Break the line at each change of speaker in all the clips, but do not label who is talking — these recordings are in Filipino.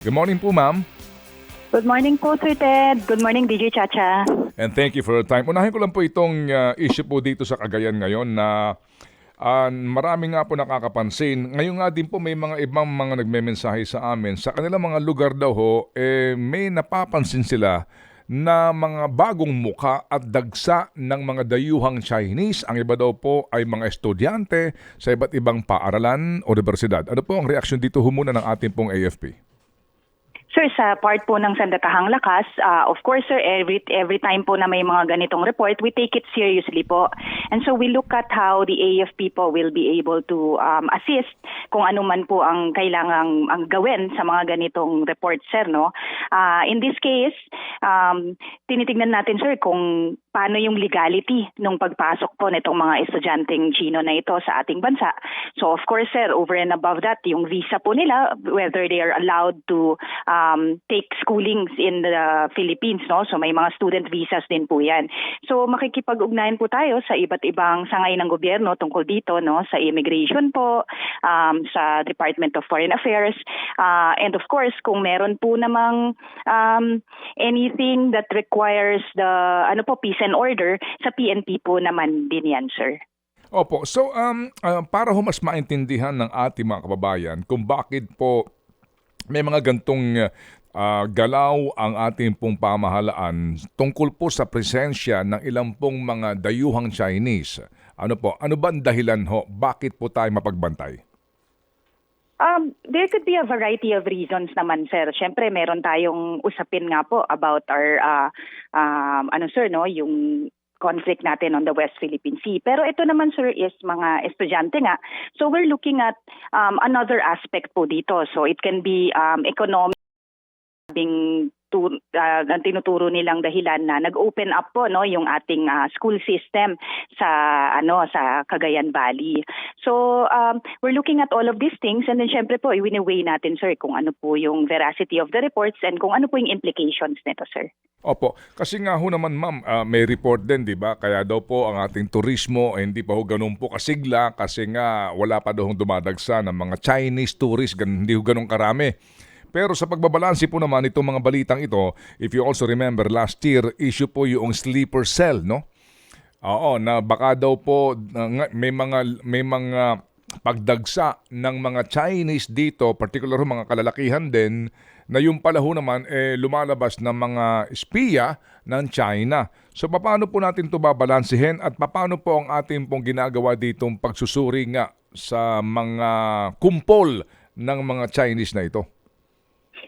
Good morning po, ma'am.
Good morning po, Sir Ted. Good morning, DJ Chacha.
And thank you for your time. Unahin ko lang po itong uh, issue po dito sa Cagayan ngayon na uh, marami nga po nakakapansin. Ngayon nga din po may mga ibang mga nagmemensahe sa amin. Sa kanilang mga lugar daw ho, eh, may napapansin sila na mga bagong muka at dagsa ng mga dayuhang Chinese. Ang iba daw po ay mga estudyante sa iba't ibang paaralan o universidad. Ano po ang reaksyon dito humuna ng ating pong AFP?
Sir, sa part po ng Sandatahang Lakas, uh, of course, sir, every, every time po na may mga ganitong report, we take it seriously po. And so we look at how the AFP po will be able to um, assist kung ano man po ang kailangang ang gawin sa mga ganitong reports, sir. No? Uh, in this case, um, tinitignan natin, sir, kung paano yung legality nung pagpasok po nitong mga estudyanteng Chino na ito sa ating bansa. So of course, sir, over and above that, yung visa po nila, whether they are allowed to um, take schoolings in the Philippines, no? So may mga student visas din po yan. So makikipag-ugnayan po tayo sa iba't ibang sangay ng gobyerno tungkol dito, no? Sa immigration po, um, sa Department of Foreign Affairs, uh, and of course, kung meron po namang um, anything that requires the, ano po, peace and order, sa PNP po naman din yan, sir.
Opo. So, um, uh, para ho mas maintindihan ng ating mga kababayan kung bakit po may mga gantong uh, galaw ang ating pong pamahalaan tungkol po sa presensya ng ilang pong mga dayuhang Chinese. Ano po? Ano ba ang dahilan ho? Bakit po tayo mapagbantay?
Um, there could be a variety of reasons naman, sir. Siyempre, meron tayong usapin nga po about our, uh, um, ano sir, no, yung conflict natin on the West Philippine Sea. Pero ito naman, sir, is mga estudyante nga. So we're looking at um, another aspect po dito. So it can be um, economic tu, uh, ang tinuturo nilang dahilan na nag-open up po no yung ating uh, school system sa ano sa Cagayan Valley. So um, we're looking at all of these things and then syempre po i-weigh natin sir kung ano po yung veracity of the reports and kung ano po yung implications nito sir.
Opo, kasi nga ho naman ma'am, uh, may report din 'di ba? Kaya daw po ang ating turismo eh, hindi pa ho ganun po kasigla kasi nga wala pa daw dumadagsa ng mga Chinese tourists, gan- hindi ho ganun karami. Pero sa pagbabalansi po naman itong mga balitang ito, if you also remember last year, issue po yung sleeper cell, no? Oo, na baka daw po uh, may mga may mga pagdagsa ng mga Chinese dito, particular mga kalalakihan din, na yung pala ho naman eh, lumalabas ng mga espiya ng China. So paano po natin ito babalansihin at paano po ang ating pong ginagawa ditong pagsusuri nga sa mga kumpol ng mga Chinese na ito?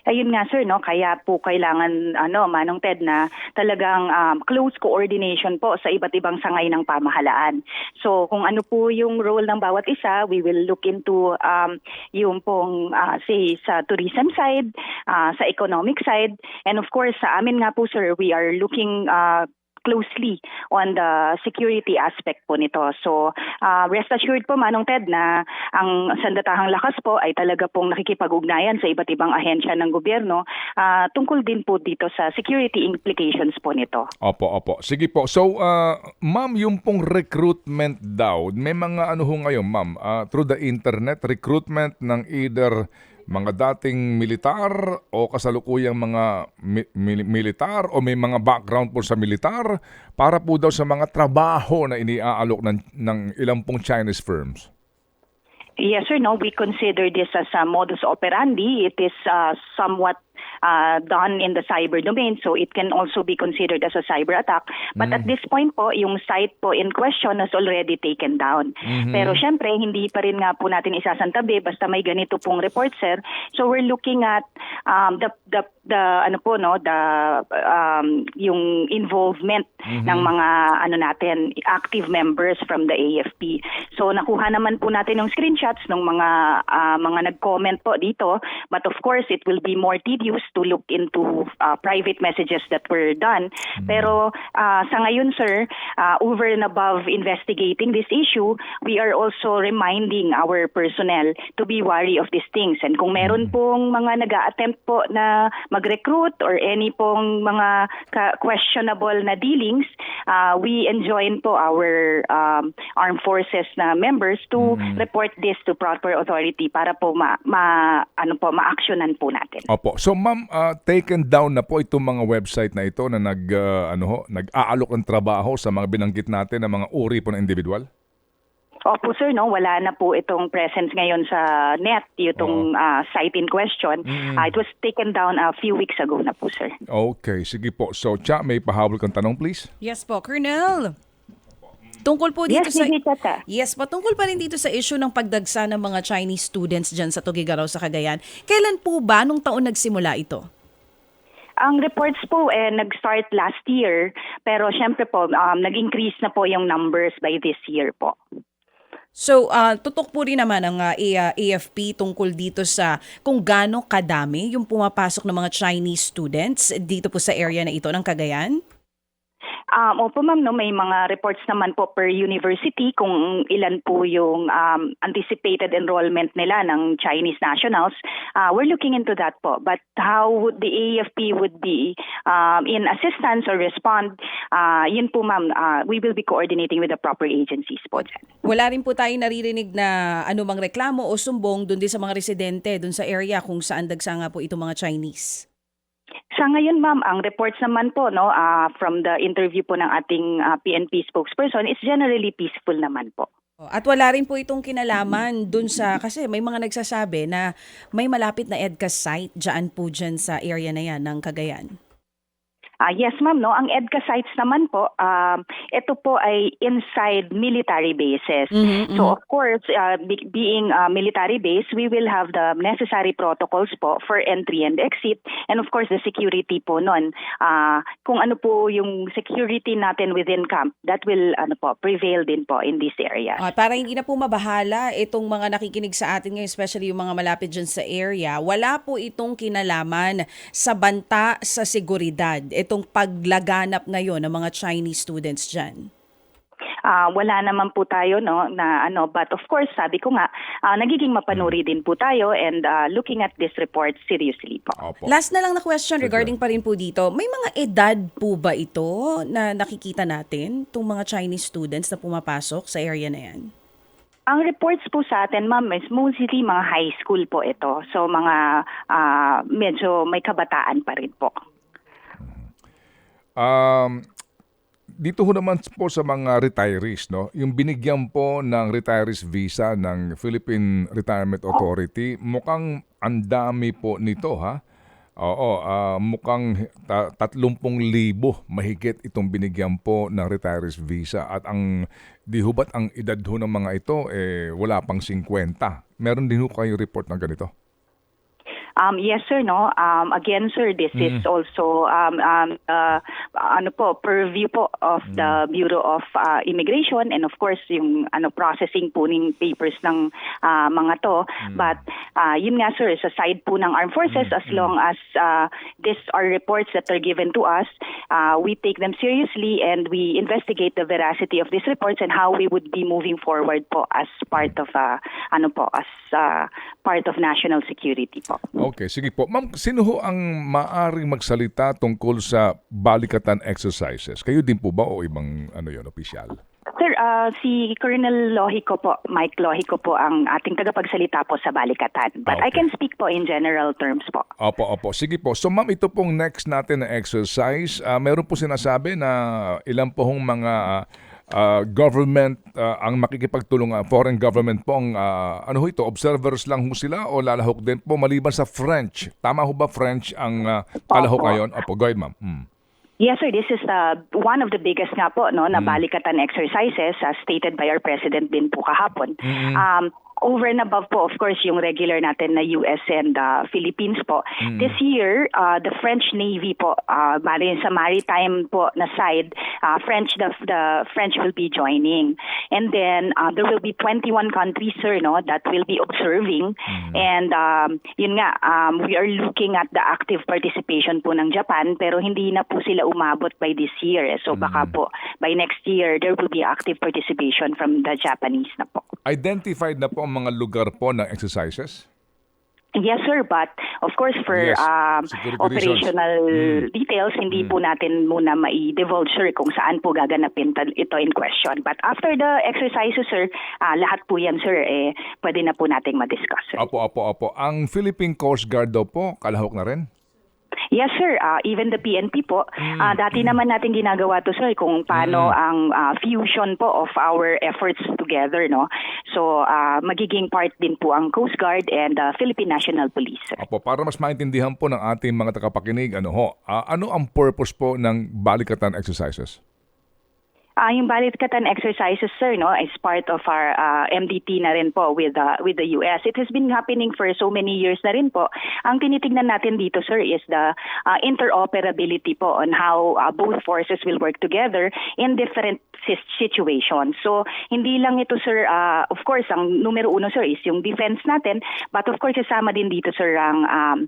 Ayun nga sir, no, kaya po kailangan ano, Manong Ted na talagang um, close coordination po sa iba't ibang sangay ng pamahalaan. So kung ano po yung role ng bawat isa, we will look into um, yung pong uh, say sa tourism side, uh, sa economic side, and of course sa amin nga po sir, we are looking uh, closely on the security aspect po nito. So, uh, rest assured po, Manong Ted, na ang Sandatahang Lakas po ay talaga pong nakikipag-ugnayan sa iba't ibang ahensya ng gobyerno uh, tungkol din po dito sa security implications po nito.
Opo, opo. Sige po. So, uh, ma'am, yung pong recruitment daw, may mga ano ho ngayon, ma'am, uh, through the internet, recruitment ng either mga dating militar o kasalukuyang mga mi- mil- militar o may mga background po sa militar para po daw sa mga trabaho na iniaalok ng, ng ilang pong Chinese firms.
Yes, sir. No, we consider this as a modus operandi. It is uh, somewhat uh, done in the cyber domain, so it can also be considered as a cyber attack. But at this point po, yung site po in question has already taken down. Pero syempre, hindi pa rin nga po natin isasantabi basta may ganito pong report, sir. So we're looking at um, the the the ano po no, the um, yung involvement ng mga ano natin active members from the AFP. So nakuha naman po natin yung screenshots ng mga ah, mga nag-comment po dito, but of course it will be more tedious to look into uh, private messages that were done. Pero uh, sa ngayon, sir, uh, over and above investigating this issue, we are also reminding our personnel to be wary of these things. And kung meron pong mga nag attempt po na mag-recruit or any pong mga questionable na dealings, uh, we enjoin po our um, armed forces na members to report this to proper authority para po ma, ma ano po ma-actionan po natin.
Opo. So ma'am, ah, taken down na po itong mga website na ito na nag ah, ano ho, nag-aalok ng trabaho sa mga binanggit natin na mga uri po ng individual?
Opo sir, no, wala na po itong presence ngayon sa net, itong ah, site in question. Ah, it was taken down a few weeks ago na po sir.
Okay, sige po. So, Cha, may pahabol kang tanong, please?
Yes po, Colonel. Tungkol po dito
Yes,
sa
Tata.
Yes, patungkol pa rin dito sa issue ng pagdagsa ng mga Chinese students diyan sa Tugigaraw sa Cagayan. Kailan po ba nung taon nagsimula ito?
Ang reports po eh, nag-start last year, pero syempre po, um, nag-increase na po yung numbers by this year po.
So, ah, tutok po rin naman ang ah, A- AFP tungkol dito sa kung gaano kadami yung pumapasok ng mga Chinese students dito po sa area na ito ng Cagayan.
Um, opo ma'am, no, may mga reports naman po per university kung ilan po yung um, anticipated enrollment nila ng Chinese nationals. Uh, we're looking into that po. But how would the AFP would be um, in assistance or respond, uh, yun po ma'am, uh, we will be coordinating with the proper agencies po dyan.
Wala rin po tayong naririnig na anumang reklamo o sumbong doon din sa mga residente doon sa area kung saan dagsa nga po itong mga Chinese.
Sa ngayon, ma'am, ang reports naman po no, ah, from the interview po ng ating ah, PNP spokesperson is generally peaceful naman po.
Oh, At wala rin po itong kinalaman dun sa, kasi may mga nagsasabi na may malapit na EDCA site dyan po dyan sa area na yan ng Cagayan.
Ah, yes, ma'am. No, ang EDCA sites naman po, um, ito po ay inside military bases.
Mhm,
So of course, uh, be- being a military base, we will have the necessary protocols po for entry and exit, and of course the security po nun. Ah, kung ano po yung security natin within camp, that will ano po prevail din po in this area.
Ah, para hindi na po mabahala itong mga nakikinig sa atin ngayon, especially yung mga malapit dyan sa area, wala po itong kinalaman sa banta sa seguridad, itong paglaganap ngayon ng mga Chinese students dyan.
Ah, wala naman po tayo no na ano but of course sabi ko nga ah, nagiging mapanuri din po tayo and ah, looking at this report seriously po.
Opo.
Last na lang na question regarding pa rin po dito, may mga edad po ba ito na nakikita natin, itong mga Chinese students na pumapasok sa area na yan?
Ang reports po sa atin, ma'am, is mostly mga high school po ito. So mga ah, medyo may kabataan pa rin po.
Um, dito ho naman po sa mga retirees, no? Yung binigyan po ng retirees visa ng Philippine Retirement Authority, mukhang ang dami po nito, ha? Oo, ah, mukhang ta- 30,000 mahigit itong binigyan po ng retirees visa at ang di ho ba't ang edad ho ng mga ito eh wala pang 50. Meron din ho kayong report ng ganito?
Um, yes, sir. No. Um, again, sir, this is also um, um, uh, ano po purview po of the Bureau of uh, Immigration and of course yung ano processing po ng papers ng uh, mga to. But uh, yun nga, sir, sa side po ng armed forces, as long as uh, these are reports that are given to us, uh, we take them seriously and we investigate the veracity of these reports and how we would be moving forward po as part of uh, ano po as uh, part of national security po.
Okay, sige po. Ma'am, sino ho ang maaring magsalita tungkol sa balikatan exercises? Kayo din po ba o ibang ano yon opisyal?
Sir, ah, si Colonel Lohico po, Mike Lohico po ang ating tagapagsalita po sa Balikatan. But
Okay.
I can speak po in general terms po.
Opo, opo. Sige po. So ma'am, ito pong next natin na exercise. ah, meron po sinasabi na ilan po hong mga ah, ah, government ah, ang makikipagtulungan, foreign government po ang, ah, ano ho ito, observers lang ho sila o lalahok din po maliban sa French? Tama ho ba French ang uh, palahok
Opo.
ngayon? Opo, go ahead ma'am. Hmm.
Yes, sir. This is the one of the biggest nga po no na balikatan exercises as stated by our president din po kahapon. Um, over and above po, of course, yung regular natin na US and uh, Philippines po. This year, uh, the French Navy po, uh, bali sa maritime po na side, uh, French the, the French will be joining. And then uh, there will be 21 countries, sir, no, that will be observing. And um, yun nga, um, we are looking at the active participation po ng Japan, pero hindi na po sila umabot by this year. eh. So baka po by next year, there will be active participation from the Japanese na po.
Identified na po ang mga lugar po ng exercises?
Yes, sir. But of course, for
Yes.
um, operational
reasons.
details, hindi po natin muna mai-divulge, sir, kung saan po gaganapin ito in question. But after the exercises, sir, ah, lahat po yan, sir, eh, pwede na po nating ma-discuss, sir.
Apo, apo, apo. Ang Philippine Coast Guard daw po, kalahok na rin?
Yes, sir. Ah, even the PNP po. Ah, dati naman natin ginagawa to, sir, kung paano ang ah, fusion po of our efforts together, no? So, ah, magiging part din po ang Coast Guard and the Philippine National Police, sir.
Apo, para mas maintindihan po ng ating mga tagapakinig, ano ho, ah, ano ang purpose po ng balikatan exercises?
Ah, yung balitkatan exercises, sir, no, is part of our ah, MDT na rin po with the with the US. It has been happening for so many years na rin po. Ang tinitingnan natin dito, sir, is the ah, interoperability po on how ah, both forces will work together in different situations. So, hindi lang ito, sir, ah, of course, ang numero uno, sir, is yung defense natin, but of course, kasama din dito, sir, ang um,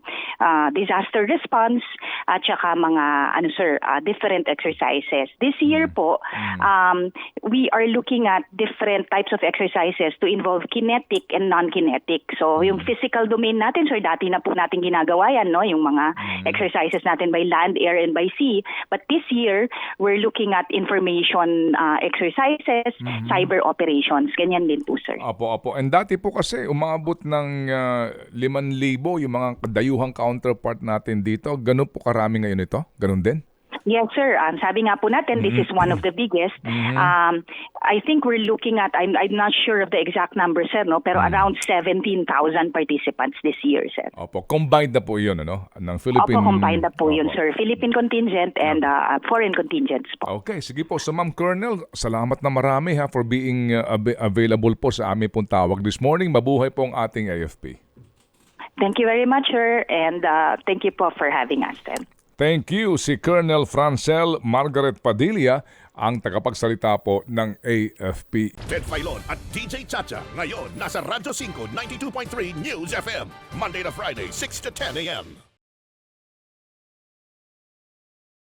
ah, disaster response at saka mga, ano, sir, ah, different exercises. This year po, um, we are looking at different types of exercises to involve kinetic and non-kinetic. So, yung physical domain natin, sir, dati na po natin ginagawa yan, no? Yung mga exercises natin by land, air, and by sea. But this year, we're looking at information uh, exercises, cyber operations. Ganyan din po, sir.
Apo, apo. And dati po kasi umabot ng ah, 5,000 yung mga dayuhang counterpart natin dito. Ganun po karami ngayon ito? Ganun din?
Yes, sir. Um, sabi nga po natin, this is one of the biggest. Um, I think we're looking at, I'm, I'm not sure of the exact number, sir, no? pero around 17,000 participants this year, sir.
Opo, combined na po yun, ano? Ng Philippine...
Opo, combined na po yun,
Opo.
sir. Philippine contingent and uh, foreign contingents po.
Okay, sige po. So Ma'am Colonel, salamat na marami ha for being uh, ab- available po sa aming pong tawag this morning. Mabuhay po ang ating AFP.
Thank you very much, sir, and uh, thank you po for having us then.
Thank you si Colonel Francel Margaret Padilla, ang tagapagsalita po ng AFP.
Ted Filon at DJ Chacha. Ngayon, nasa Radyo 5, 92.3 News FM. Monday to Friday, 6 to 10 a.m.